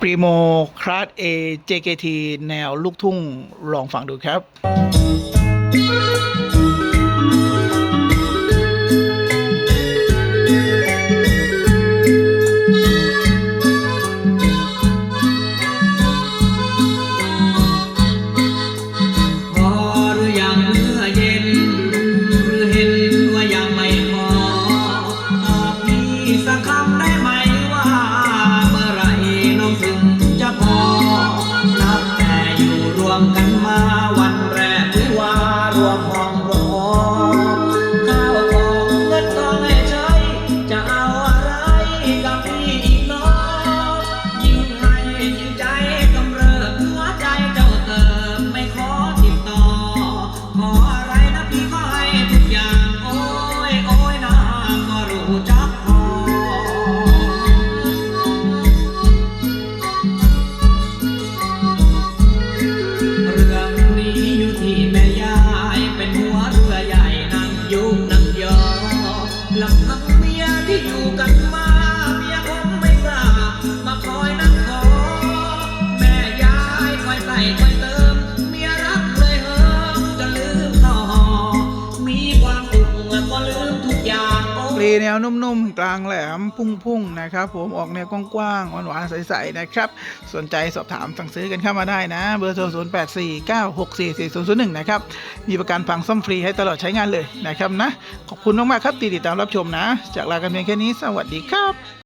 ปรีโมคลาส A JKT แนวลูกทุ่งลองฟังดูครับ มียที่อยู่กันมาเมียผมไม่กล้ามาคอยนั่งขอแม่ยายคอยใส่ ตีแนวนุ่มๆ กลางแหลมพุ่งๆนะครับ ผมออกแนวกว้างๆหวานๆใสๆนะครับ สนใจสอบถามสั่งซื้อกันเข้ามาได้นะ เบอร์โทร 0 8 4 9 6 4 4 0 0 1 นะครับ มีประกันฟังซ่อมฟรีให้ตลอดใช้งานเลยนะครับนะ ขอบคุณมากๆครับที่ติดตามรับชมนะ จากลากันเพียงแค่นี้สวัสดีครับ